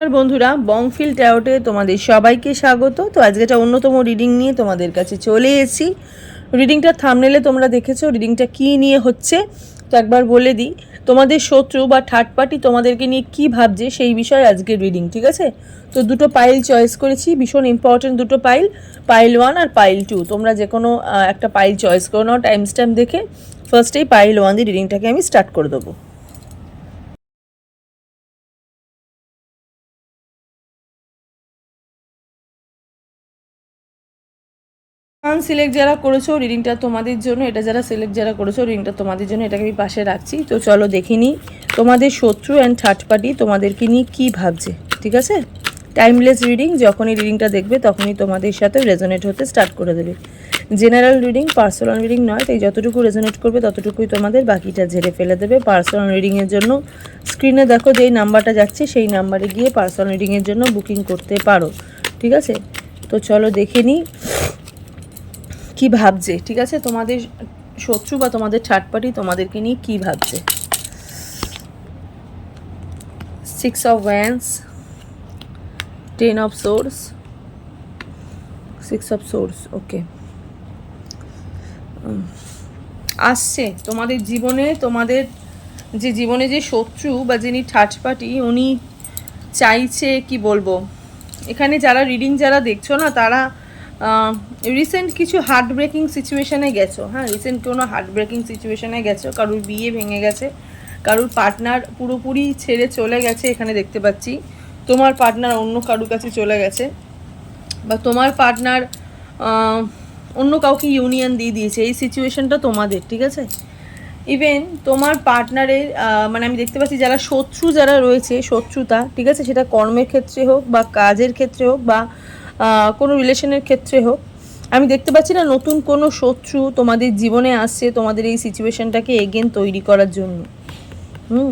নমস্কার বন্ধুরা বংফিল ট্যাওটে তোমাদের সবাইকে স্বাগত। তো আজকে একটা অন্যতম রিডিং নিয়ে তোমাদের কাছে চলে এসেছি। রিডিংটা থামনেলে তোমরা দেখেছ রিডিংটা কী নিয়ে হচ্ছে? তো একবার বলে দিই, তোমাদের শত্রু বা থার্ড পার্টি তোমাদেরকে নিয়ে কী ভাবছে সেই বিষয়ে আজকের রিডিং ঠিক আছে? তো দুটো পাইল চয়েস করেছি, ভীষণ ইম্পর্টেন্ট দুটো পাইল পাইল ওয়ান আর পাইল টু তোমরা যে কোনো একটা পাইল চয়েস করো নাও টাইম স্ট্যাম্প দেখে ফার্স্টেই পাইল ওয়ান দিয়ে রিডিংটাকে আমি স্টার্ট করে দেবো। ওয়ান সিলেক্ট যারা করেছ রিডিংটা তোমাদের জন্য, এটা যারা সিলেক্ট যারা করেছ রিডিংটা তোমাদের জন্য এটাকে আমি পাশে রাখছি। তো চলো দেখে নিই তোমাদের শত্রু অ্যান্ড থার্ড পার্টি তোমাদেরকে নিয়ে কী ভাবছে, ঠিক আছে? টাইমলেস রিডিং যখনই রিডিংটা দেখবে তখনই তোমাদের সাথে রেজোনেট হতে স্টার্ট করে দেবে। জেনারেল রিডিং পার্সোনাল রিডিং নয়, তাই যতটুকু রেজোনেট করবে ততটুকুই তোমাদের বাকিটা ঝেড়ে ফেলে দেবে। পার্সোনাল রিডিংয়ের জন্য স্ক্রিনে দেখো যেই নাম্বারটা যাচ্ছে সেই নাম্বারে গিয়ে পার্সোনাল রিডিংয়ের জন্য বুকিং করতে পারো, ঠিক আছে? তো চলো দেখে নিই। কি ভাবছে, ঠিক আছে? তোমাদের শত্রু বা তোমাদের পার্টি তোমাদেরকে নিয়ে কি ভাবছে? Six of wands ten of swords six of swords okay আসছে। তোমাদের জীবনে, তোমাদের যে জীবনে যে শত্রু বা যিনি পার্টি উনি চাইছে, কি বলব? এখানে যারা রিডিং যারা দেখছ না, তারা রিসেন্ট কিছু হার্ট ব্রেকিং সিচুয়েশনে গেছো হ্যাঁ? রিসেন্ট কোনো হার্ট ব্রেকিং সিচুয়েশনে গেছো? কারোর বিয়ে ভেঙে গেছে, কারোর পার্টনার পুরোপুরি ছেড়ে চলে গেছে এখানে দেখতে পাচ্ছি। তোমার পার্টনার অন্য কারোর কাছে চলে গেছে বা তোমার পার্টনার অন্য কাউকে ইউনিয়ন দিয়ে দিয়েছে। এই সিচুয়েশনটা তোমাদের, ঠিক আছে? ইভেন তোমার পার্টনারের মানে আমি দেখতে পাচ্ছি যারা শত্রু যারা রয়েছে, শত্রুতা, ঠিক আছে? সেটা কর্মের ক্ষেত্রে হোক বা কাজের ক্ষেত্রে হোক বা কোনো রিলেশনের ক্ষেত্রে হোক, আমি দেখতে পাচ্ছি না নতুন কোনো শত্রু তোমাদের জীবনে আসছে তোমাদের এই সিচুয়েশনটাকে এগেন তৈরি করার জন্য। হুম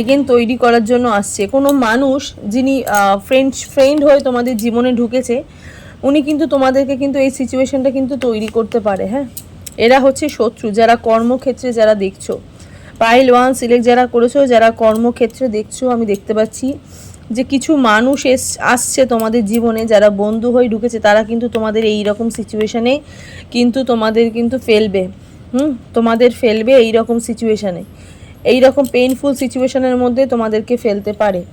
এগেন তৈরি করার জন্য আসছে। কোনো মানুষ যিনি ফ্রেন্ড ফ্রেন্ড হয়ে তোমাদের জীবনে ঢুকেছে, উনি কিন্তু তোমাদেরকে কিন্তু এই সিচুয়েশনটা কিন্তু তৈরি করতে পারে হ্যাঁ? এরা হচ্ছে শত্রু, যারা কর্মক্ষেত্রে যারা দেখছ। পাইল ওয়ান সিলেক্ট যারা করেছ, যারা কর্মক্ষেত্রে দেখছ, আমি দেখতে পাচ্ছি। যে কিছু মানুষ এস, আসছে তোমাদের জীবনে, যারা বন্ধু হয়ে ঢুকেছে, তারা কিন্তু তোমাদের এই রকম সিচুয়েশানে কিন্তু তোমাদের কিন্তু ফেলবে। হুম? তোমাদের ফেলবে এই রকম সিচুয়েশানে এই রকম পেইনফুল সিচুয়েশানের মধ্যে তোমাদেরকে ফেলতে পারে।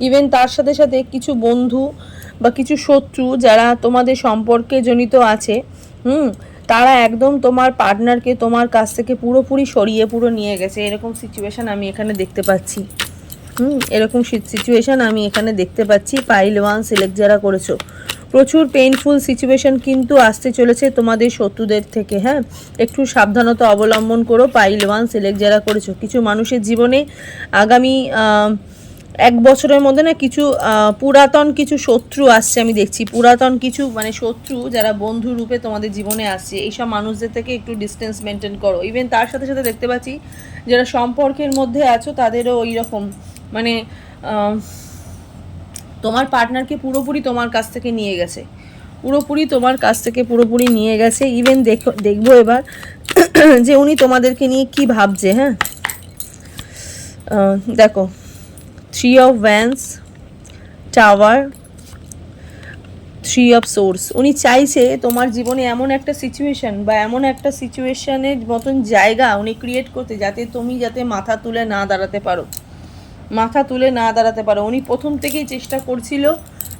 ইভেন তার সাথে সাথে কিছু বন্ধু বা কিছু শত্রু যারা তোমাদের সম্পর্কে জনিত আছে, হুম? তারা একদম তোমার পার্টনারকে তোমার কাছ থেকে পুরোপুরি সরিয়ে পুরো নিয়ে গেছে। এরকম সিচুয়েশন আমি এখানে দেখতে পাচ্ছি। হুম, এরকম সিচুয়েশান আমি এখানে দেখতে পাচ্ছি। পাইল ওয়ান সিলেক্ট যারা করেছ, প্রচুর পেইনফুল সিচুয়েশান কিন্তু আসতে চলেছে তোমাদের শত্রুদের থেকে হ্যাঁ? একটু সাবধানতা অবলম্বন করো পাইল ওয়ান সিলেক্ট যারা করেছ। কিছু মানুষের জীবনে আগামী এক বছরের মধ্যে না কিছু পুরাতন কিছু শত্রু আসছে আমি দেখছি। পুরাতন কিছু মানে শত্রু যারা বন্ধু রূপে তোমাদের জীবনে আসছে, এইসব মানুষদের থেকে একটু ডিস্টেন্স মেনটেন করো। ইভেন তার সাথে সাথে দেখতে পাচ্ছি, যারা সম্পর্কের মধ্যে আছো তাদেরও ওই রকম মানে তোমার পার্টনারকে পুরোপুরি তোমার কাছ থেকে নিয়ে গেছে। পুরোপুরি তোমার কাছ থেকে পুরোপুরি নিয়ে গেছে। ইভেন দেখো, দেখব এবার যে উনি তোমাদেরকে নিয়ে কি ভাবছে হ্যাঁ? দেখো three of wands tower three of swords উনি চাইছে তোমার জীবনে এমন একটা সিচুয়েশন বা এমন একটা সিচুয়েশনের মতন জায়গা উনি ক্রিয়েট করতে যাতে তুমি যাতে মাথা তুলে না দাঁড়াতে পারো। মাথা তুলে না দাঁড়াতে পারো। উনি প্রথম থেকেই চেষ্টা করছিল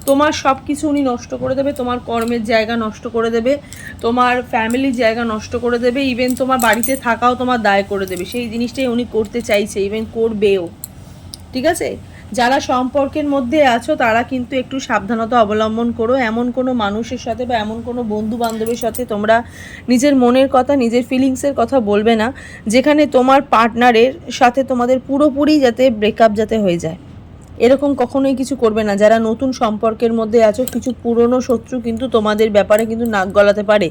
তোমার সব কিছু উনি নষ্ট করে দেবে, তোমার কর্মের জায়গা নষ্ট করে দেবে, তোমার ফ্যামিলির জায়গা নষ্ট করে দেবে ইভেন তোমার বাড়িতে থাকাও তোমার দায় করে দেবে। সেই জিনিসটাই উনি করতে চাইছে ইভেন করবেও। ঠিক আছে? যারা সম্পর্কের মধ্যে আছো, তারা কিন্তু একটু সাবধানতা অবলম্বন করো। এমন কোনো মানুষের সাথে বা এমন কোনো বন্ধু বান্ধবের সাথে তোমরা নিজের মনের কথা, নিজের ফিলিংসের কথা বলবে না, যেখানে তোমার পার্টনারের সাথে তোমাদের পুরোপুরি যাতে ব্রেকআপ যাতে হয়ে যায়। এরকম কখনোই কিছু করবে না। যারা নতুন সম্পর্কের মধ্যে আছো, কিছু পুরনো শত্রু কিন্তু তোমাদের ব্যাপারে কিন্তু নাক গলাতে পারে।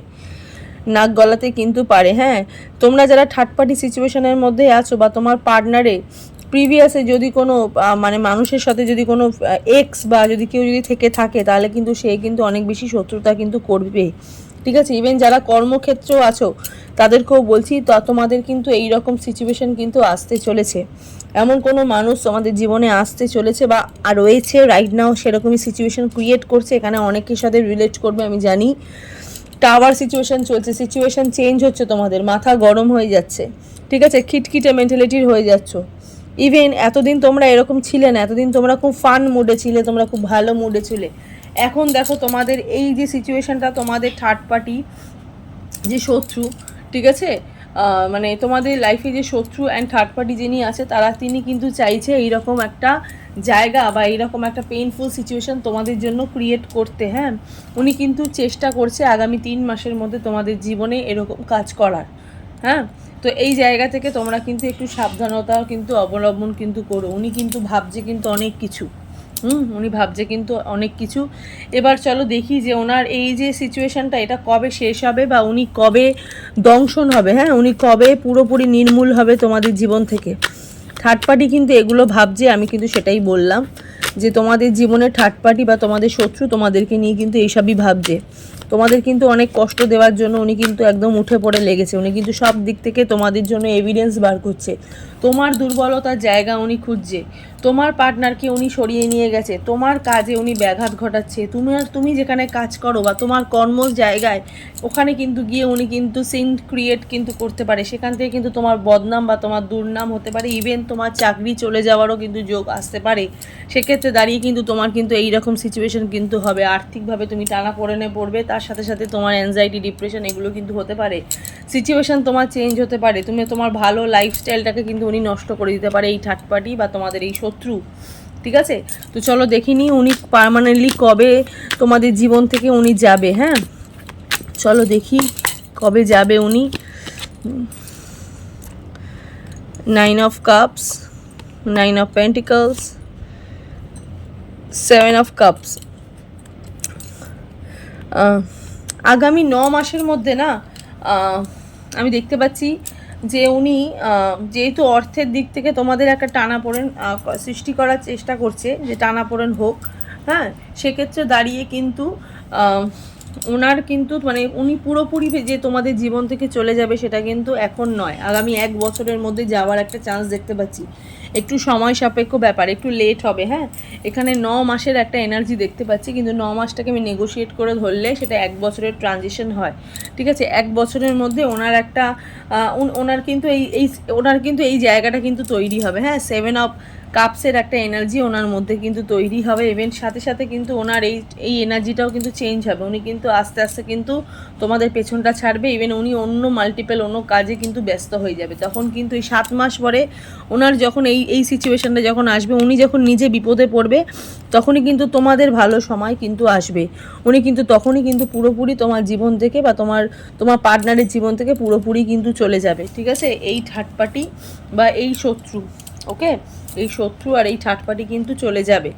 নাক গলাতে কিন্তু পারে হ্যাঁ? তোমরা যারা থার্ড পার্টি সিচুয়েশনের মধ্যে আছো বা তোমার পার্টনারে প্রিভিয়াসে যদি কোনো মানে মানুষের সাথে যদি কোনো এক্স বা যদি কেউ যদি থেকে থাকে, তাহলে কিন্তু সে কিন্তু অনেক বেশি শত্রুতা কিন্তু করবে। ঠিক আছে? ইভেন যারা কর্মক্ষেত্রেও আছো, তাদেরকেও বলছি, তা তোমাদের কিন্তু এই রকম সিচুয়েশন কিন্তু আসতে চলেছে। এমন কোনো মানুষ তোমাদের জীবনে আসতে চলেছে বা রয়েছে রাইট নাও সেরকমই সিচুয়েশন ক্রিয়েট করছে, এখানে অনেকের সাথে রিলেট করবে, আমি জানি। টাওয়ার সিচুয়েশন চলছে সিচুয়েশন চেঞ্জ হচ্ছে তোমাদের, মাথা গরম হয়ে যাচ্ছে। ঠিক আছে? খিটখিটে মেন্টালিটির হয়ে যাচ্ছ। ইভেন এতদিন তোমরা এরকম ছিলে না, এতদিন তোমরা খুব ফান মুডে ছিলে, তোমরা খুব ভালো মুডে ছিলে। এখন দেখো তোমাদের এই যে সিচুয়েশনটা তোমাদের থার্ড পার্টি যে শত্রু, ঠিক আছে? মানে তোমাদের লাইফে যে শত্রু অ্যান্ড থার্ড পার্টি যিনি আছে, তারা তিনি কিন্তু চাইছে এইরকম একটা জায়গা বা এইরকম একটা পেইনফুল সিচুয়েশন তোমাদের জন্য ক্রিয়েট করতে হ্যাঁ? উনি কিন্তু চেষ্টা করছে আগামী তিন মাসের মধ্যে তোমাদের জীবনে এরকম কাজ করার হ্যাঁ? তো এই জায়গা থেকে তোমরা কিন্তু একটু সাবধানতা কিন্তু অবলম্বন কিন্তু করো। উনি কিন্তু ভাবছে কিন্তু অনেক কিছু। হুম, উনি ভাবছে কিন্তু অনেক কিছু। এবার চলো দেখি যে ওনার এই যে সিচুয়েশনটা এটা কবে শেষ হবে বা উনি কবে দংশন হবে? হ্যাঁ উনি কবে পুরোপুরি নির্মূল হবে তোমাদের জীবন থেকে? থার্ড পার্টি কিন্তু এগুলো ভাবছে, আমি কিন্তু সেটাই বললাম যে তোমাদের জীবনে থার্ড পার্টি বা তোমাদের শত্রু তোমাদেরকে নিয়ে কিন্তু এইসবই ভাবছে। তোমাদের কিন্তু অনেক কষ্ট দেওয়ার জন্য উনি কিন্তু একদম উঠে পড়ে লেগেছে। উনি কিন্তু সব দিক থেকে তোমাদের জন্য এভিডেন্স বার করছে। তোমার দুর্বলতার জায়গা উনি খুঁজছে। তোমার পার্টনারকে উনি সরিয়ে নিয়ে গেছে। তোমার কাজে উনি ব্যাঘাত ঘটাচ্ছে। তুমি আর তুমি যেখানে কাজ করো বা তোমার কর্ম জায়গায়, ওখানে কিন্তু গিয়ে উনি কিন্তু সিন ক্রিয়েট কিন্তু করতে পারে। সেখান থেকে কিন্তু তোমার বদনাম বা তোমার দুর্নাম হতে পারে। ইভেন তোমার চাকরি চলে যাওয়ারও কিন্তু যোগ আসতে পারে। সেক্ষেত্রে দাঁড়িয়ে কিন্তু তোমার কিন্তু এই রকম সিচুয়েশন কিন্তু হবে। আর্থিকভাবে তুমি টানা পড়েনে পড়বে। তার সাথে সাথে তোমার অ্যাংজাইটি ডিপ্রেশন এগুলো কিন্তু হতে পারে। সিচুয়েশন তোমার চেঞ্জ হতে পারে। তুমি তোমার ভালো লাইফস্টাইলটাকে কিন্তু উনি নষ্ট করে দিতে পারে এই থার্ড পার্টি বা তোমাদের এই শত্রু। ঠিক আছে? তো চলো দেখিনি উনি পার্মানেন্টলি কবে তোমাদের জীবন থেকে উনি যাবে হ্যাঁ? চলো দেখি কবে যাবে উনি। Nine of cups nine of pentacles seven of cups আগামী ন মাসের মধ্যে না আমি দেখতে পাচ্ছি যে উনি যেহেতু অর্থের দিক থেকে তোমাদের একটা টানাপোড়েন পড়েন সৃষ্টি করার চেষ্টা করছে, যে টানাপোড়েন হোক হ্যাঁ সেক্ষেত্রে দাঁড়িয়ে কিন্তু ওনার কিন্তু মানে উনি পুরোপুরি যে তোমাদের জীবন থেকে চলে যাবে সেটা কিন্তু এখন নয়। আগামী এক বছরের মধ্যে যাওয়ার একটা চান্স দেখতে পাচ্ছি। একটু সময় সাপেক্ষ ব্যাপার, একটু লেট হবে হ্যাঁ? এখানে ন মাসের একটা এনার্জি দেখতে পাচ্ছি, কিন্তু ন মাসটাকে আমি নেগোশিয়েট করে ধরলে সেটা এক বছরের ট্রানজিশন হয়। ঠিক আছে? এক বছরের মধ্যে ওনার একটা ওনার কিন্তু এই এই ওনার কিন্তু এই জায়গাটা কিন্তু তৈরি হবে হ্যাঁ? সেভেন অফ কাপসের একটা এনার্জি ওনার মধ্যে কিন্তু তৈরি হবে। ইভেন সাথে সাথে কিন্তু ওনার এই এই এনার্জিটাও কিন্তু চেঞ্জ হবে। উনি কিন্তু আস্তে আস্তে কিন্তু তোমাদের পেছনটা ছাড়বে। ইভেন উনি অন্য মাল্টিপল অন্য কাজে কিন্তু ব্যস্ত হয়ে যাবে। তখন কিন্তু এই সাত মাস পরে ওনার যখন এই এই সিচুয়েশানটা যখন আসবে, উনি যখন নিজে বিপদে পড়বে, তখনই কিন্তু তোমাদের ভালো সময় কিন্তু আসবে। উনি কিন্তু তখনই কিন্তু পুরোপুরি তোমার জীবন থেকে বা তোমার তোমার পার্টনারের জীবন থেকে পুরোপুরি কিন্তু চলে যাবে। ঠিক আছে? এই থার্ড পার্টি বা এই শত্রু। ওকে এই শত্রু আর এই ঠাটপাটি কিন্তু চলে যাবে।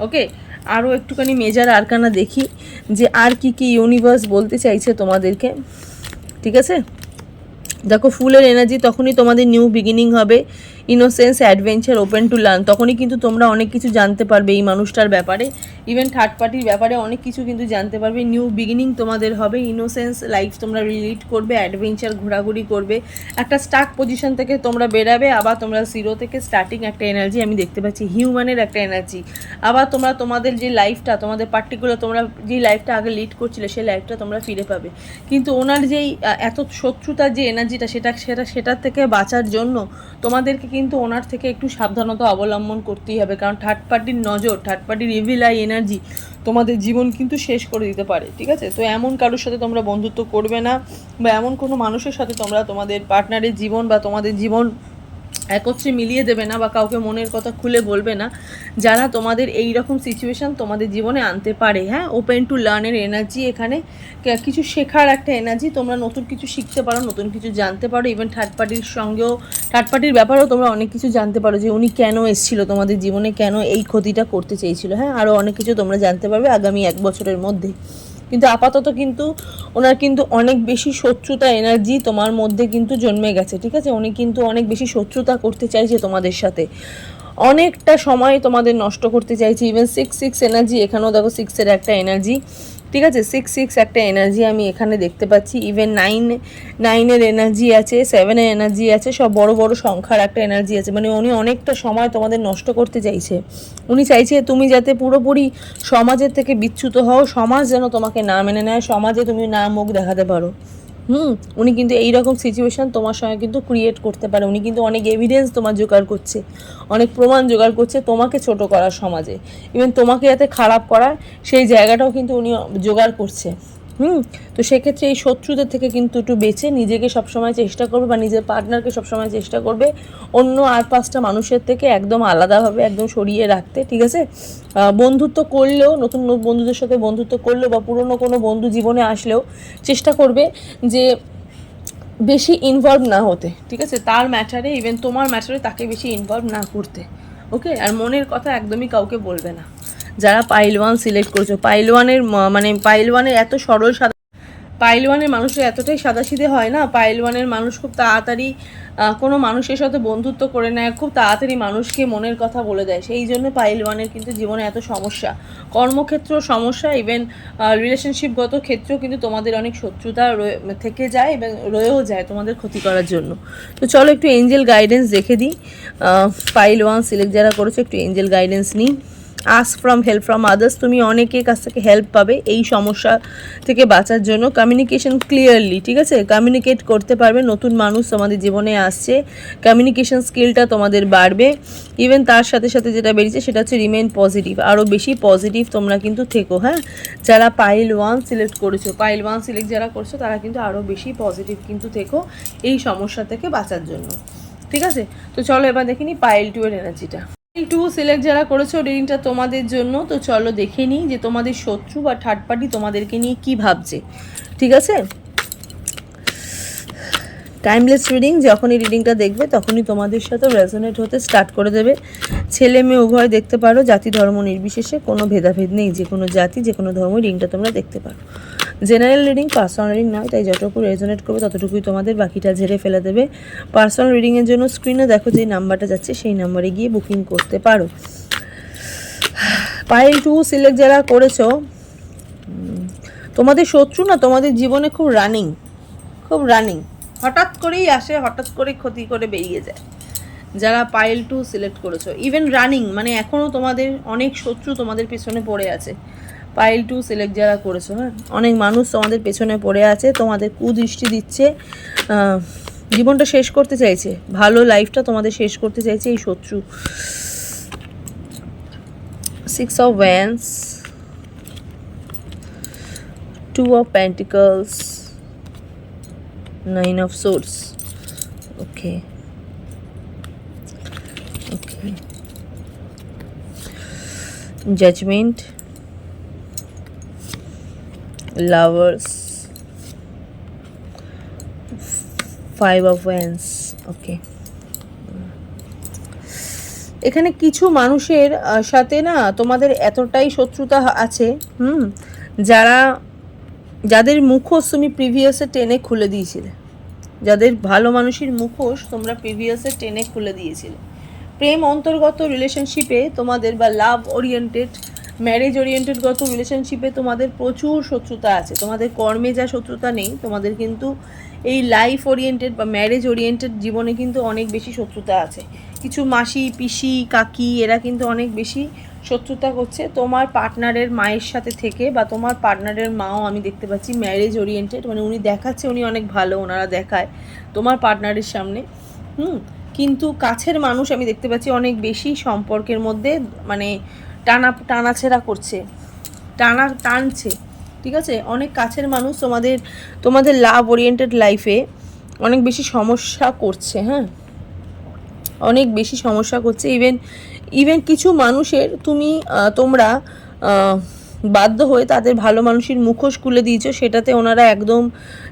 ওকে আরও একটুখানি মেজার আরকানা দেখি যে আর কি কি ইউনিভার্স বলতে চাইছে তোমাদেরকে। ঠিক আছে? দেখো, ফুলের এনার্জি তখনই তোমাদের নিউ বিগিনিং হবে। Innocence adventure open to learn তখনই কিন্তু তোমরা অনেক কিছু জানতে পারবে এই মানুষটার ব্যাপারে। ইভেন থার্ড পার্টির ব্যাপারে অনেক কিছু কিন্তু জানতে পারবে। নিউ বিগিনিং তোমাদের হবে। ইনোসেন্স লাইফ তোমরা রিলিট করবে অ্যাডভেঞ্চার ঘোরাঘুরি করবে। একটা স্টার্ট পজিশন থেকে তোমরা বেরাবে, আবার তোমরা জিরো থেকে স্টার্টিং একটা এনার্জি আমি দেখতে পাচ্ছি হিউম্যানের একটা এনার্জি আবার তোমরা তোমাদের যে লাইফটা তোমাদের পার্টিকুলার তোমরা যে লাইফটা আগে লিড করছিলে, সেই লাইফটা তোমরা ফিরে পাবে। কিন্তু ওনার যেই এত শত্রুতার যে এনার্জিটা সেটা সেটা, সেটার থেকে বাঁচার জন্য তোমাদেরকে কিন্তু ওনার থেকে একটু সাবধানতা অবলম্বন করতেই হবে, কারণ থার্ড পার্টির নজর থার্ড পার্টির ইভিল আই এনার্জি তোমাদের জীবন কিন্তু শেষ করে দিতে পারে, ঠিক আছে? তো এমন কারোর সাথে তোমরা বন্ধুত্ব করবে না বা এমন কোনো মানুষের সাথে তোমরা তোমাদের পার্টনারের জীবন বা তোমাদের জীবন একত্রে মিলিয়ে দেবে না বা কাউকে মনের কথা খুলে বলবে না, যারা তোমাদের এই রকম সিচুয়েশন তোমাদের জীবনে আনতে পারে হ্যাঁ? ওপেন টু লার্নের এনার্জি এখানে কিছু শেখার একটা এনার্জি তোমরা নতুন কিছু শিখতে পারো, নতুন কিছু জানতে পারো ইভেন থার্ড পার্টির সঙ্গেও থার্ড পার্টির ব্যাপারেও তোমরা অনেক কিছু জানতে পারো যে উনি কেন এসেছিল, তোমাদের জীবনে কেন এই ক্ষতিটা করতে চেয়েছিল হ্যাঁ? আরও অনেক কিছু তোমরা জানতে পারবে আগামী এক বছরের মধ্যে। কিন্তু আপাতত কিন্তু ওনার কিন্তু অনেক বেশি শত্রুতা এনার্জি তোমার মধ্যে কিন্তু জন্মে গেছে, ঠিক আছে? উনি কিন্তু অনেক বেশি শত্রুতা করতে চাইছে তোমাদের সাথে। অনেকটা সময় তোমাদের নষ্ট করতে চাইছে ইভেন সিক্স সিক্স এনার্জি এখানেও দেখো সিক্সের একটা এনার্জি ঠিক আছে? সিক্স সিক্স একটা এনার্জি আমি এখানে দেখতে পাচ্ছি। ইভেন নাইন নাইনের এনার্জি আছে সেভেনের এনার্জি আছে, সব বড় বড় সংখ্যার একটা এনার্জি আছে। মানে উনি অনেকটা সময় তোমাদের নষ্ট করতে চাইছে। উনি চাইছে তুমি যাতে পুরোপুরি সমাজের থেকে বিচ্যুত হও, সমাজ যেন তোমাকে না মেনে নেয়, সমাজে তুমি না মুখ দেখাতে পারো। হুম, উনি কিন্তু এই রকম সিচুয়েশন তোমার সঙ্গে কিন্তু ক্রিয়েট করতে পারে। উনি কিন্তু অনেক এভিডেন্স তোমার জোগাড় করছে, অনেক প্রমাণ জোগাড় করছে তোমাকে ছোট করার সমাজে। ইভেন তোমাকে যাতে খারাপ করার সেই জায়গাটাও কিন্তু উনি জোগাড় করছে। হুম, তো সেক্ষেত্রে এই শত্রুদের থেকে কিন্তু একটু বেঁচে নিজেকে সবসময় চেষ্টা করবে বা নিজের পার্টনারকে সবসময় চেষ্টা করবে অন্য আর পাঁচটা মানুষের থেকে একদম আলাদাভাবে একদম সরিয়ে রাখতে, ঠিক আছে? বন্ধুত্ব করলেও, নতুন বন্ধুদের সাথে বন্ধুত্ব করলেও বা পুরনো কোনো বন্ধু জীবনে আসলেও চেষ্টা করবে যে বেশি ইনভলভ না হতে, ঠিক আছে? তার ম্যাটারে ইভেন তোমার ম্যাটারে তাকে বেশি ইনভলভ না করতে ওকে আর মনের কথা একদমই কাউকে বলবে না। যারা পাইল ওয়ান সিলেক্ট করেছ পাইল ওয়ানের মানে পাইল ওয়ানের এত সরল সাদা পাইল ওয়ানের মানুষের এতটাই সাদাসিধে হয় না? পাইল ওয়ানের মানুষ খুব তাড়াতাড়ি কোনো মানুষের সাথে বন্ধুত্ব করে নেয়, খুব তাড়াতাড়ি মানুষকে মনের কথা বলে দেয়। সেই জন্য পাইল ওয়ানের কিন্তু জীবনে এত সমস্যা। কর্মক্ষেত্র সমস্যা ইভেন রিলেশনশিপগত ক্ষেত্রেও কিন্তু তোমাদের অনেক শত্রুতা থেকে যায় এবং রয়েও যায় তোমাদের ক্ষতি করার জন্য। তো চলো একটু এঞ্জেল গাইডেন্স দেখে দিই। পাইল ওয়ান সিলেক্ট যারা করেছ, একটু এঞ্জেল গাইডেন্স নিই। Ask from help from others তুমি অনেকের কাছ থেকে হেল্প পাবে এই সমস্যা থেকে বাঁচার জন্য। কমিউনিকেশন ক্লিয়ারলি ঠিক আছে? কমিউনিকেট করতে পারবে, নতুন মানুষ তোমাদের জীবনে আসছে। কমিউনিকেশন স্কিলটা তোমাদের বাড়বে। ইভেন তার সাথে সাথে যেটা বেরিয়েছে, সেটা হচ্ছে রিমেন পজিটিভ আরও বেশি পজিটিভ তোমরা কিন্তু থেকো হ্যাঁ? যারা পাইল ওয়ান সিলেক্ট করেছ পাইল ওয়ান সিলেক্ট যারা করছ, তারা কিন্তু আরও বেশি পজিটিভ কিন্তু থেকো এই সমস্যা থেকে বাঁচার জন্য। ঠিক আছে? তো চলো এবার দেখিনি পাইল টু এর এনার্জিটা টু সিলেক্ট যারা করেছ রিডিংটা তোমাদের জন্য, তো চলো দেখে নিই যে তোমাদের শত্রু বা থার্ড পার্টি তোমাদেরকে নিয়ে কি ভাবছে। ঠিক আছে? টাইমলেস রিডিং যখনই রিডিংটা দেখবে, তখনই তোমাদের সাথে রেজোনেট হতে স্টার্ট করে দেবে। ছেলে মেয়ে উভয় দেখতে পারো, জাতি ধর্ম নির্বিশেষে কোনো ভেদাভেদ নেই, যে কোনো জাতি, যে কোনো ধর্ম রিডিংটা তোমরা দেখতে পারো। জেনারেল রিডিং, পার্সোনাল রিডিং নয়, তাই যতটুকু রেজোনেট করবে ততটুকুই তোমাদের বাকিটা ঝেড়ে ফেলে দেবে। পার্সোনাল রিডিংয়ের জন্য স্ক্রিনে দেখো যে নাম্বারটা যাচ্ছে, সেই নাম্বারে গিয়ে বুকিং করতে পারো। পাইল টু সিলেক্ট যারা করেছ তোমাদের শত্রু না, তোমাদের জীবনে খুব রানিং খুব রানিং হঠাৎ করেই আসে, হঠাৎ করে ক্ষতি করে বেরিয়ে যায়। যারা পাইল টু সিলেক্ট করেছ ইভেন রানিং মানে এখনও তোমাদের অনেক শত্রু তোমাদের পিছনে পড়ে আছে। পাইল টু সিলেক্ট যারা করেছ হ্যাঁ? অনেক মানুষ তোমাদের পেছনে পড়ে আছে, তোমাদের কুদৃষ্টি দিচ্ছে। জীবনটা শেষ করতে চাইছে। ভালো লাইফটা তোমাদের শেষ করতে চাইছে এই শত্রু। Six of wands two of pentacles nine of swords okay okay. Judgment. Lovers. Five of wands. Okay. এখানে কিছু মানুষের সাথে না তোমাদের এতটাই শত্রুতা আছে, হুম? যারা, যাদের মুখোশ তুমি প্রিভিয়াসে টেনে খুলে দিয়েছিলে। যাদের ভালো মানুষের মুখোশ তোমরা প্রিভিয়াসে টেনে খুলে দিয়েছিলে। প্রেম অন্তর্গত রিলেশনশিপে তোমাদের বা লাভ ওরিয়েন্টেড ম্যারেজ ওরিয়েন্টেড গত রিলেশনশিপে তোমাদের প্রচুর শত্রুতা আছে। তোমাদের কর্মে যা শত্রুতা নেই, তোমাদের কিন্তু এই লাইফ ওরিয়েন্টেড বা ম্যারেজ ওরিয়েন্টেড জীবনে কিন্তু অনেক বেশি শত্রুতা আছে। কিছু মাসি, পিসি, কাকি এরা কিন্তু অনেক বেশি শত্রুতা করছে। তোমার পার্টনারের মায়ের সাথে থেকে বা তোমার পার্টনারের মাও আমি দেখতে পাচ্ছি ম্যারেজ ওরিয়েন্টেড মানে উনি দেখাচ্ছে উনি অনেক ভালো, ওনারা দেখায় তোমার পার্টনারের সামনে। হুম, কিন্তু কাছের মানুষ আমি দেখতে পাচ্ছি অনেক বেশি সম্পর্কের মধ্যে মানে টানা, টানাছেড়া করছে। টানা, টানছে। ঠিক আছে? অনেক কাছের মানুষ তোমাদের তোমাদের লাভ ওরিয়েন্টেড লাইফে অনেক বেশি সমস্যা করছে হ্যাঁ? অনেক বেশি সমস্যা করছে। ইভেন ইভেন কিছু মানুষের তুমি তোমরা বাধ্য হয়ে তাদের ভালো মানুষের মুখোশ খুলে দিয়েছ, সেটাতে ওনারা একদম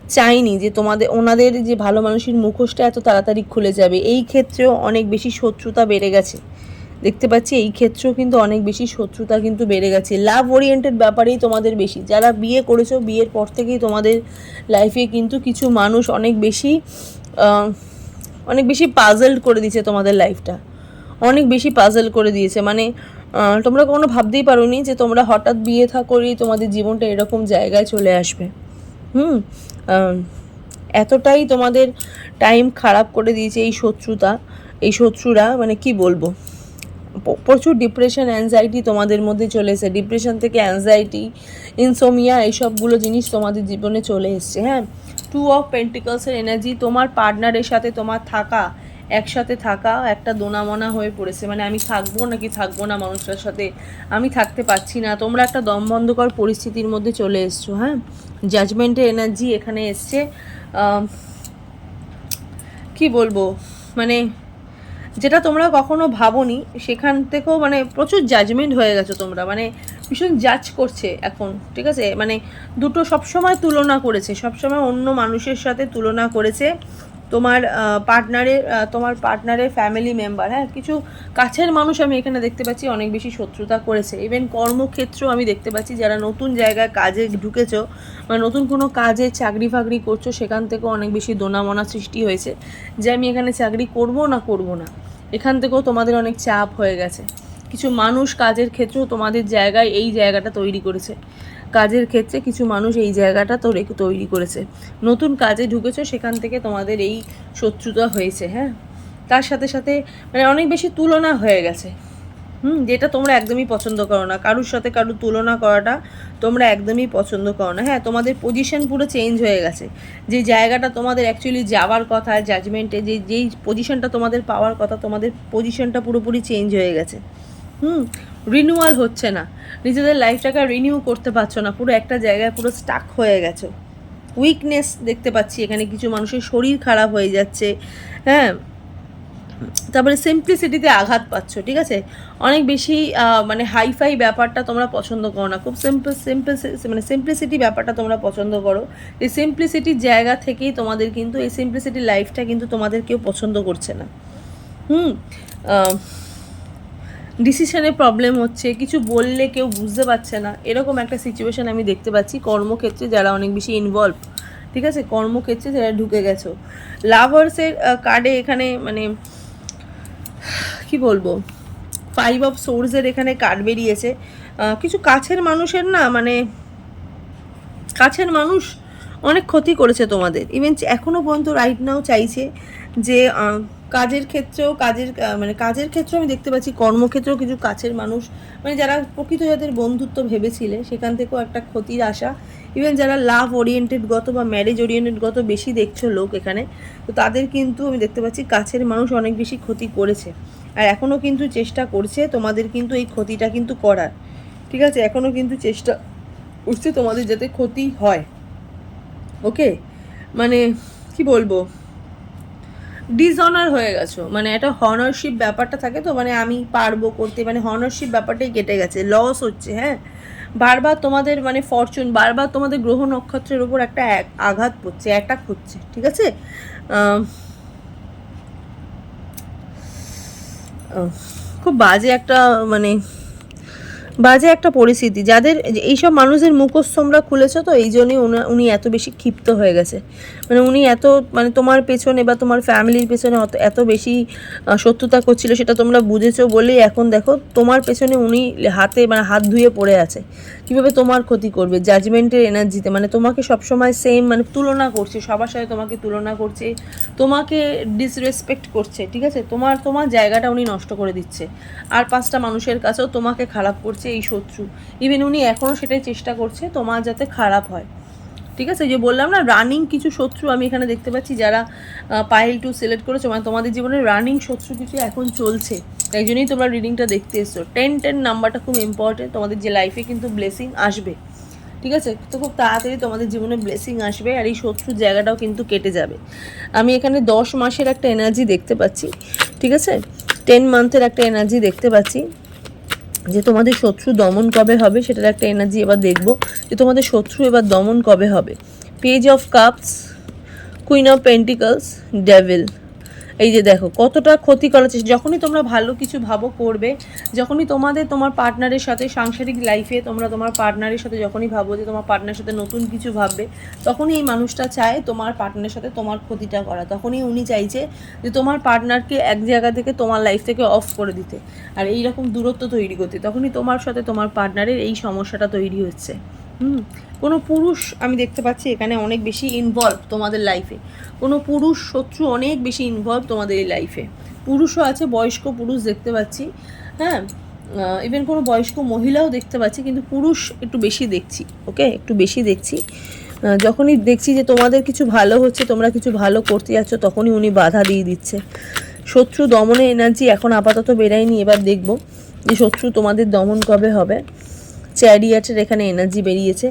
চায়নি যে তোমাদের, ওনাদের যে ভালো মানুষের মুখোশটা এত তাড়াতাড়ি খুলে যাবে। এই ক্ষেত্রেও অনেক বেশি শত্রুতা বেড়ে গেছে। দেখতে পাচ্ছি এই ক্ষেত্রেও কিন্তু অনেক বেশি শত্রুতা কিন্তু বেড়ে গেছে। লাভ ওরিয়েন্টেড ব্যাপারেই তোমাদের বেশি। যারা বিয়ে করেছ, বিয়ের পর থেকেই তোমাদের লাইফে কিন্তু কিছু মানুষ অনেক বেশি অনেক বেশি পাজল করে দিয়েছে তোমাদের লাইফটা অনেক বেশি পাজল করে দিয়েছে। মানে তোমরা কখনো ভাবতেই পারোনি যে তোমরা হঠাৎ বিয়ে থা করেই তোমাদের জীবনটা এরকম জায়গায় চলে আসবে। হুম এতটাই তোমাদের টাইম খারাপ করে দিয়েছে এই শত্রুতা, এই শত্রুরা মানে কি বলব? প্রচুর ডিপ্রেশন অ্যাংজাইটি তোমাদের মধ্যে চলে এসেছে ডিপ্রেশন থেকে অ্যাংজাইটি ইনসোমিয়া এইসবগুলো জিনিস তোমাদের জীবনে চলে এসছে হ্যাঁ? টু অফ পেন্টিকলসের এনার্জি তোমার পার্টনারের সাথে তোমার থাকা, একসাথে থাকা একটা দোনামনা হয়ে পড়েছে। মানে আমি থাকব নাকি থাকব না মানুষটার সাথে? আমি থাকতে পারছি না। তোমরা একটা দমবন্ধকর পরিস্থিতির মধ্যে চলে এসছো হ্যাঁ? জাজমেন্টের এনার্জি এখানে এসছে। কি বলব? মানে যেটা তোমরা কখনো ভাবনি, সেখান থেকেও মানে প্রচুর জাজমেন্ট হয়ে গেছো তোমরা মানে ভীষণ জাজ করছে এখন, ঠিক আছে? মানে দুটো সবসময় তুলনা করেছে, সবসময় অন্য মানুষের সাথে তুলনা করেছে। তোমার পার্টনারের তোমার পার্টনারের ফ্যামিলি মেম্বার হ্যাঁ? কিছু কাছের মানুষ আমি এখানে দেখতে পাচ্ছি, অনেক বেশি শত্রুতা করেছে। ইভেন কর্মক্ষেত্র আমি দেখতে পাচ্ছি, যারা নতুন জায়গায় কাজে ঢুকেছো বা নতুন কোনো কাজে চাকরি ফাকরি করছ, সেখান থেকেও অনেক বেশি দোনামনা সৃষ্টি হয়েছে যে আমি এখানে চাকরি করব না করব না। এখান থেকেও তোমাদের অনেক চাপ হয়ে গেছে। কিছু মানুষ কাজের ক্ষেত্রেও তোমাদের জায়গায় এই জায়গাটা তৈরি করেছে। কাজের ক্ষেত্রে কিছু মানুষ এই জায়গাটা তো তৈরি করেছে। নতুন কাজে ঢুকেছো, সেখান থেকে তোমাদের এই শত্রুতা হয়েছে হ্যাঁ? তার সাথে সাথে মানে অনেক বেশি তুলনা হয়ে গেছে। হুম, যেটা তোমরা একদমই পছন্দ করো না। কারুর সাথে কারুর তুলনা করাটা তোমরা একদমই পছন্দ করো না। হ্যাঁ তোমাদের পজিশন পুরো চেঞ্জ হয়ে গেছে। যে জায়গাটা তোমাদের অ্যাকচুয়ালি যাওয়ার কথা জাজমেন্টে যে, যেই পজিশনটা তোমাদের পাওয়ার কথা, তোমাদের পজিশনটা পুরোপুরি চেঞ্জ হয়ে গেছে। হুম রিনিউয়াল হচ্ছে না। নিজেদের লাইফটাকে রিনিউ করতে পারছ না। পুরো একটা জায়গায় পুরো স্টাক হয়ে গেছো। উইকনেস দেখতে পাচ্ছি এখানে। কিছু মানুষের শরীর খারাপ হয়ে যাচ্ছে। হ্যাঁ? তারপরে সিম্পলিসিটিতে আঘাত পাচ্ছ, ঠিক আছে? অনেক বেশি মানে হাইফাই ব্যাপারটা তোমরা পছন্দ করো না। খুব সিম্পল সিম্পল মানে সিম্পলিসিটি ব্যাপারটা তোমরা পছন্দ করো। এই সিম্পলিসিটির জায়গা থেকেই তোমাদের কিন্তু, এই সিম্পলিসিটি লাইফটা কিন্তু তোমাদের কেউ পছন্দ করছে না। হুম? ডিসিশনে প্রবলেম হচ্ছে, কিছু বললে কেউ বুঝতে পারছে না। এরকম একটা সিচুয়েশন আমি দেখতে পাচ্ছি কর্মক্ষেত্রে যারা অনেক বেশি ইনভলভ ঠিক আছে? কর্মক্ষেত্রে যারা ঢুকে গেছো। লাভার্সের কার্ডে এখানে মানে কি বলব? ফাইভ অফ সোর্সের এখানে কার্ড বেরিয়েছে। কিছু কাছের মানুষের না মানে কাছের মানুষ অনেক ক্ষতি করেছে তোমাদের। ইভেন এখনও পর্যন্ত রাইট নাও চাইছে যে কাজের ক্ষেত্রেও, কাজের মানে কাজের ক্ষেত্রেও আমি দেখতে পাচ্ছি, কর্মক্ষেত্রেও কিছু কাছের মানুষ মানে যারা প্রকৃত যাদের বন্ধুত্ব ভেবেছিলে, সেখান থেকেও একটা ক্ষতির আশা। ইভেন যারা লাভ ওরিয়েন্টেড গত বা ম্যারেজ ওরিয়েন্টেড গত বেশি দেখছ লোক এখানে, তো তাদের কিন্তু আমি দেখতে পাচ্ছি কাছের মানুষ অনেক বেশি ক্ষতি করেছে। আর এখনও কিন্তু চেষ্টা করছে, তোমাদের কিন্তু এই ক্ষতিটা কিন্তু করার। ঠিক আছে? এখনও কিন্তু চেষ্টা করছে তোমাদের যাতে ক্ষতি হয়। ওকে মানে কি বলব? ডিসঅনার হয়ে গেছো। মানে একটা হনারশিপ ব্যাপারটা থাকে তো মানে আমি পারব করতে মানে হনারশিপ ব্যাপারটাই কেটে গেছে। লস হচ্ছে হ্যাঁ? বারবার তোমাদের মানে ফরচুন বারবার তোমাদের গ্রহ নক্ষত্রের উপর একটা এক- আঘাত পড়ছে অ্যাটাক হচ্ছে, ঠিক আছে? খুব বাজে একটা মানে বাজে একটা পরিস্থিতি। যাদের এইসব মানুষের মুখোশ তোমরা খুলেছো তো, এই জন্যই উনা- এত বেশি ক্ষিপ্ত হয়ে গেছে। মানে উনি এত মানে তোমার পেছনে বা তোমার ফ্যামিলির পেছনে অত, এত বেশি শত্রুতা করছিল সেটা তোমরা বুঝেছ বলেই এখন দেখো, তোমার পেছনে উনি হাতে মানে হাত ধুয়ে পড়ে আছে। কীভাবে তোমার ক্ষতি করবে? জাজমেন্টের এনার্জিতে মানে তোমাকে সবসময় সেম মানে তুলনা করছে, সবার সাথে তোমাকে তুলনা করছে, তোমাকে ডিসরেসপেক্ট করছে, ঠিক আছে? তোমার তোমার জায়গাটা উনি নষ্ট করে দিচ্ছে। আর পাঁচটা মানুষের কাছেও তোমাকে খারাপ করছে এই শত্রু। ইভেন উনি এখনও সেটাই চেষ্টা করছে, তোমার যাতে খারাপ হয়। ঠিক আছে? যে বললাম না রানিং কিছু শত্রু আমি এখানে দেখতে পাচ্ছি যারা পাইল টু সিলেক্ট করেছ। মানে তোমাদের জীবনে রানিং শত্রু কিছু এখন চলছে। তাই জন্যই তোমরা রিডিংটা দেখতে এসছো। টেন টেন নাম্বারটা খুব ইম্পর্টেন্ট তোমাদের যে লাইফে কিন্তু ব্লেসিং আসবে। ঠিক আছে? তো খুব তাড়াতাড়ি তোমাদের জীবনে ব্লেসিং আসবে আর এই শত্রুর জায়গাটাও কিন্তু কেটে যাবে। আমি এখানে দশ মাসের একটা এনার্জি দেখতে পাচ্ছি। ঠিক আছে? টেন মান্থের একটা এনার্জি দেখতে পাচ্ছি। যে তোমাদের শত্রু দমন কবে হবে সেটার একটা এনার্জি এবার দেখব। যে তোমাদের শত্রু এবার দমন কবে হবে? Page of cups queen of pentacles devil এই যে দেখো, কতটা ক্ষতি করার চেষ্টা যখনই তোমরা ভালো কিছু ভাবো, করবে, যখনই তোমাদের, তোমার পার্টনারের সাথে, সাংসারিক লাইফে তোমরা তোমার পার্টনারের সাথে যখনই ভাবো যে তোমার পার্টনারের সাথে নতুন কিছু ভাববে, তখনই এই মানুষটা চায় তোমার পার্টনারের সাথে তোমার ক্ষতিটা করা। তখনই উনি চাইছে যে তোমার পার্টনারকে এক জায়গা থেকে তোমার লাইফ থেকে অফ করে দিতে। আর এইরকম দূরত্ব তৈরি করতে। তখনই তোমার সাথে তোমার পার্টনারের এই সমস্যাটা তৈরি হচ্ছে। হুম, কোনো পুরুষ, আমি দেখতে পাচ্ছি এখানে অনেক বেশি ইনভলভ তোমাদের লাইফে কোনো পুরুষ শত্রু অনেক বেশি ইনভলভ তোমাদের এই লাইফে পুরুষও আছে, বয়স্ক পুরুষ দেখতে পাচ্ছি। হ্যাঁ ইভেন কোনো বয়স্ক মহিলাও দেখতে পাচ্ছি, কিন্তু পুরুষ একটু বেশি দেখছি ওকে একটু বেশি দেখছি। যখনই দেখছি যে তোমাদের কিছু ভালো হচ্ছে, তোমরা কিছু ভালো করতে যাচ্ছ, তখনই উনি বাধা দিয়ে দিচ্ছে। শত্রু দমনে এনার্জি এখন আপাতত বেরায়নি, এবার দেখব যে শত্রু তোমাদের দমন কবে হবে। চ্যারিয়াটের এখানে এনার্জি বেরিয়েছে।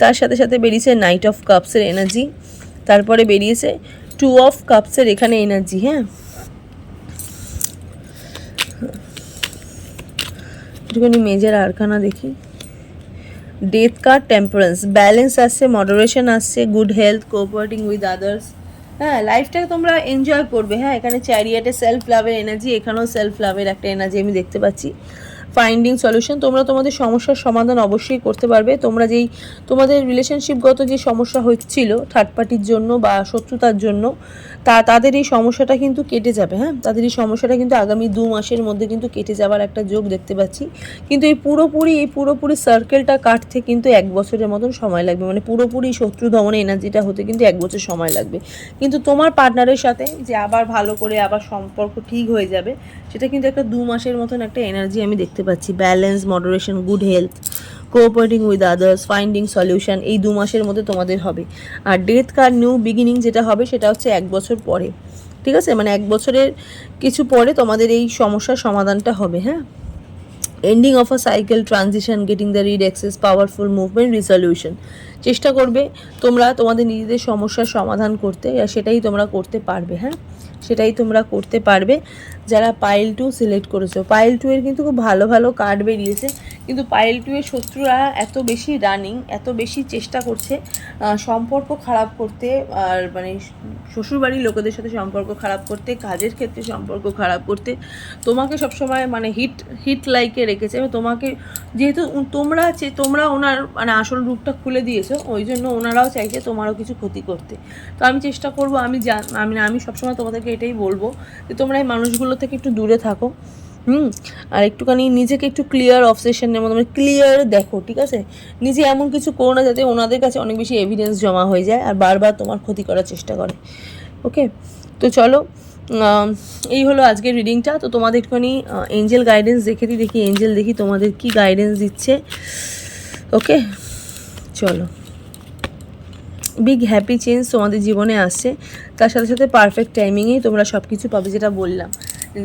তার সাথে সাথে বেরিয়েছে নাইট অফ কাপসের এনার্জি। তারপরে বেরিয়েছে টু অফ কাপসের এখানে এনার্জি হ্যাঁ। একটুখানি মেজর আরখানা দেখি। ডেথ কার্ড টেম্পারেন্স, ব্যালেন্স আসছে, মডারেশন আসছে, good health, cooperating with others. হ্যাঁ লাইফটাকে তোমরা এনজয় করবে হ্যাঁ। এখানে চ্যারিয়াটে সেলফ লাভের এনার্জি এখানেও সেলফ লাভের একটা এনার্জি আমি দেখতে পাচ্ছি। ফাইন্ডিং সলিউশন তোমরা তোমাদের সমস্যার সমাধান অবশ্যই করতে পারবে। তোমরা যেই, তোমাদের রিলেশনশিপগত যে সমস্যা হচ্ছিল থার্ড পার্টির জন্য বা শত্রুতার জন্য, তা তাদের এই সমস্যাটা কিন্তু কেটে যাবে হ্যাঁ? তাদের এই সমস্যাটা কিন্তু আগামী দু মাসের মধ্যে কিন্তু কেটে যাওয়ার একটা যোগ দেখতে পাচ্ছি। কিন্তু এই পুরোপুরি এই পুরোপুরি সার্কেলটা কাটতে কিন্তু এক বছরের মতন সময় লাগবে। মানে পুরোপুরি শত্রু দমনে এনার্জিটা হতে কিন্তু এক বছর সময় লাগবে। কিন্তু তোমার পার্টনারের সাথে যে আবার ভালো করে আবার সম্পর্ক ঠিক হয়ে যাবে সেটা কিন্তু একটা দু মাসের মতন একটা এনার্জি আমি দেখতে পাচ্ছি। Balance moderation good health cooperating with others finding solution এই দু মাসের মধ্যে তোমাদের হবে। আর ডেথ কার নিউ বিগিনিং যেটা হবে সেটা হচ্ছে এক বছর পরে। ঠিক আছে? মানে এক বছরের কিছু পরে তোমাদের এই সমস্যার সমাধানটা হবে হ্যাঁ? Ending of a cycle transition getting the rid access powerful movement resolution চেষ্টা করবে তোমরা তোমাদের নিজেদের সমস্যার সমাধান করতে, আর সেটাই তোমরা করতে পারবে হ্যাঁ? সেটাই তোমরা করতে পারবে। যারা পাইল টু সিলেক্ট করেছ পাইল টু এর কিন্তু খুব ভালো ভালো কার্ড বেরিয়েছে। কিন্তু পাইল টু এর শত্রুরা এত বেশি রানিং এত বেশি চেষ্টা করছে সম্পর্ক খারাপ করতে, আর মানে শ্বশুরবাড়ির লোকেদের সাথে সম্পর্ক খারাপ করতে, কাজের ক্ষেত্রে সম্পর্ক খারাপ করতে, তোমাকে সবসময় মানে হিট হিট লাইকে রেখেছে। তোমাকে যেহেতু তোমরা তোমরা ওনার মানে আসল রূপটা খুলে দিয়েছ, ওই জন্য ওনারাও চাইছে তোমারও কিছু ক্ষতি করতে। তো আমি চেষ্টা করব, আমি জান, আমি আমি সবসময় তোমাদেরকে এটাই বলব যে তোমরা এই মানুষগুলো থেকে একটু দূরে থাকো, হুম? আর একটুখানি নিজেকে একটু ক্লিয়ার অবসেশনের মতো মানে ক্লিয়ার দেখো, ঠিক আছে? নিজে এমন কিছু করো না যাতে ওনাদের কাছে অনেক বেশি এভিডেন্স জমা হয়ে যায় আর বারবার তোমার ক্ষতি করার চেষ্টা করে ওকে তো চলো এই হলো আজকের রিডিংটা তো তোমাদের একটুখানি এঞ্জেল গাইডেন্স দেখে দিই, দেখি এঞ্জেল দেখি তোমাদের কি গাইডেন্স দিচ্ছে ওকে চলো। বিগ হ্যাপি চেঞ্জ তোমাদের জীবনে আসছে। তার সাথে সাথে পারফেক্ট টাইমিংয়েই তোমরা সব কিছু পাবে যেটা বললাম।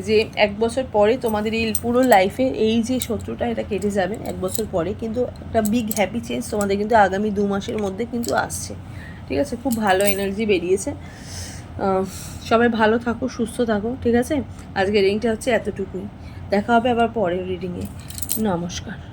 যে এক বছর পরে তোমাদের এই পুরো লাইফে এই যে শত্রুটা এটা কেটে যাবে এক বছর পরে, কিন্তু একটা বিগ হ্যাপি চেঞ্জ তোমাদের কিন্তু আগামী দু মাসের মধ্যে কিন্তু আসছে। ঠিক আছে? খুব ভালো এনার্জি বেরিয়েছে। সবাই ভালো থাকো, সুস্থ থাকো, ঠিক আছে? আজকে রিডিংটা হচ্ছে এতটুকুই। দেখা হবে আবার পরের রিডিংয়ে নমস্কার।